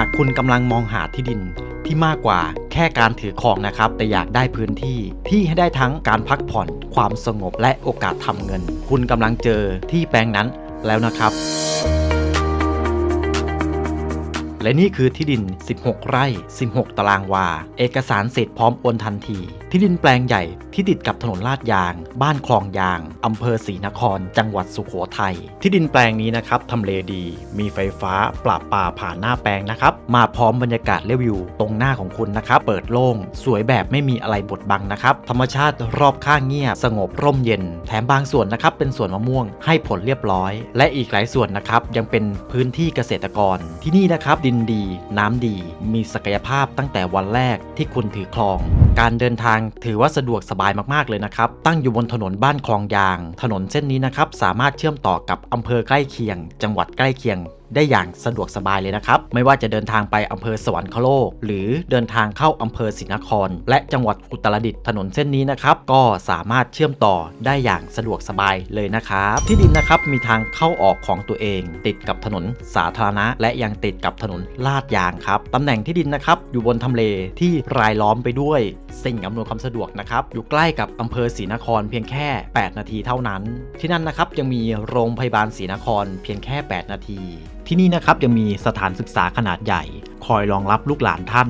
ากคุณกำลังมองหาที่ดินที่มากกว่าแค่การถือของนะครับ แต่อยากได้พื้นที่ที่ให้ได้ทั้งการพักผ่อน ความสงบและโอกาสทำเงิน คุณกำลังเจอที่แปลงนั้นแล้วนะครับ และนี่คือที่ดิน 16 ไร่ 16 ตารางวา เอกสารเสร็จพร้อมโอนทันที ที่ดินแปลงใหญ่ที่ติดกับถนนลาดยาง บ้านคลองยาง อำเภอศรีนคร จังหวัดสุโขทัย ที่ดินแปลงนี้นะครับทำเลดี มีไฟฟ้าปราบป่าผ่านหน้าแปลงนะครับ มาพร้อมบรรยากาศและวิว ตรงหน้าของคุณนะครับ เปิดโล่ง สวยแบบไม่มีอะไรบดบังนะครับ ธรรมชาติรอบข้างเงียบ สงบร่มเย็น แถมบางส่วนนะครับเป็นสวนมะม่วงให้ผลเรียบร้อย และอีกหลายส่วนนะครับยังเป็นพื้นที่เกษตรกร ที่นี่นะครับดินดี น้ำดี มีศักยภาพตั้งแต่วันแรกที่คุณถือครอง การเดินทางถือว่าสะดวกสบายมากๆเลยนะครับ ตั้งอยู่บนถนนบ้านคลองยาง ถนนเส้นนี้นะครับสามารถเชื่อมต่อกับอำเภอใกล้เคียง จังหวัดใกล้เคียง ได้อย่างสะดวกสบายเลยนะครับ ไม่ว่าจะเดินทางไปอำเภอสวรรคโลก หรือเดินทางเข้าอำเภอศรีนคร และจังหวัดอุตรดิตถ์ถนนเส้นนี้นะครับ ก็สามารถเชื่อมต่อได้อย่างสะดวกสบายเลยนะครับ ที่ดินนะครับมีทางเข้าออกของตัวเอง ติดกับถนนสาธารณะ และยังติดกับถนนลาดยางครับตำแหน่งที่ดินนะครับอยู่บนทำเลที่รายล้อมไปด้วยสิ่งอำนวยความสะดวกนะครับอยู่ใกล้กับอำเภอศรีนครเพียงแค่ 8 นาทีเท่านั้น ที่นั่นนะครับยังมีโรงพยาบาลศรีนครเพียงแค่ 8 นาทีที่นี่นะครับยังมีสถานศึกษาขนาดใหญ่ คอยรองรับลูกหลานท่าน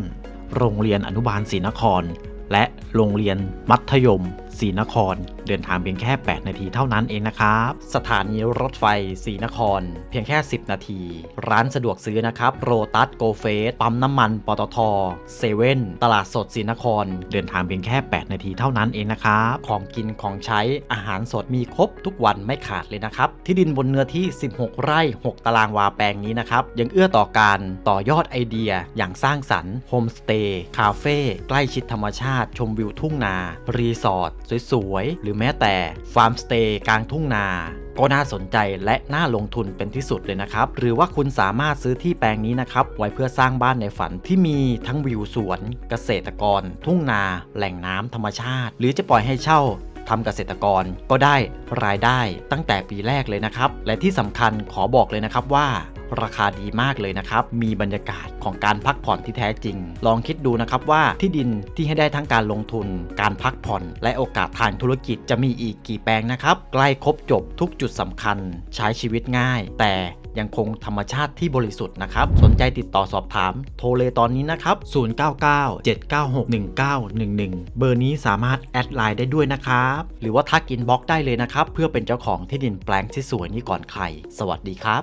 โรงเรียนอนุบาลศรีนคร และโรงเรียนมัธยม ศรีนคร เดินทางเพียงแค่ 8 นาทีเท่านั้นเองนะครับ สถานีรถไฟศรีนคร เพียงแค่ 10 นาที ร้านสะดวกซื้อนะครับโรตัสโกเฟสปั๊มน้ำมันปตทเซเว่นตลาดสดศรีนคร เดินทางเพียงแค่ 8 นาทีเท่านั้นเองนะครับของกินของใช้อาหารสดมีครบทุกวันไม่ขาดเลยนะครับ ที่ดินบนเนื้อที่ 16 ไร่ 6 ตารางวาแปลงนี้นะครับยังเอื้อต่อการต่อยอดไอเดียอย่างสร้างสรรค์โฮมสเตย์คาเฟ่ใกล้ชิดธรรมชาติ ชมวิวทุ่งนา รีสอร์ทสวยๆ หรือแม้แต่ฟาร์มสเตย์กลางทุ่งนา ก็น่าสนใจและน่าลงทุนเป็นที่สุดเลยนะครับ หรือว่าคุณสามารถซื้อที่แปลงนี้นะครับ ไว้เพื่อสร้างบ้านในฝันที่มีทั้งวิวสวนเกษตรกร ทุ่งนา แหล่งน้ำธรรมชาติ หรือจะปล่อยให้เช่าทำเกษตรกรก็ได้รายได้ตั้งแต่ปีแรกเลยนะครับ และที่สำคัญขอบอกเลยนะครับว่า ราคาดีมากเลยนะครับ มีบรรยากาศของการพักผ่อนที่แท้จริง ลองคิดดูนะครับว่าที่ดินที่ให้ได้ทั้งการลงทุน การพักผ่อน และโอกาสทางธุรกิจจะมีอีกกี่แปลงนะครับ ใกล้ครบจบทุกจุดสำคัญ ใช้ชีวิตง่าย แต่ยังคงธรรมชาติที่บริสุทธิ์นะครับ สนใจติดต่อสอบถาม โทรเลยตอนนี้นะครับ 0997961911 เบอร์นี้สามารถแอดไลน์ได้ด้วยนะครับ หรือว่าทักอินบ็อกซ์ได้เลยนะครับ เพื่อเป็นเจ้าของที่ดินแปลงที่สวยนี้ก่อนใคร สวัสดีครับ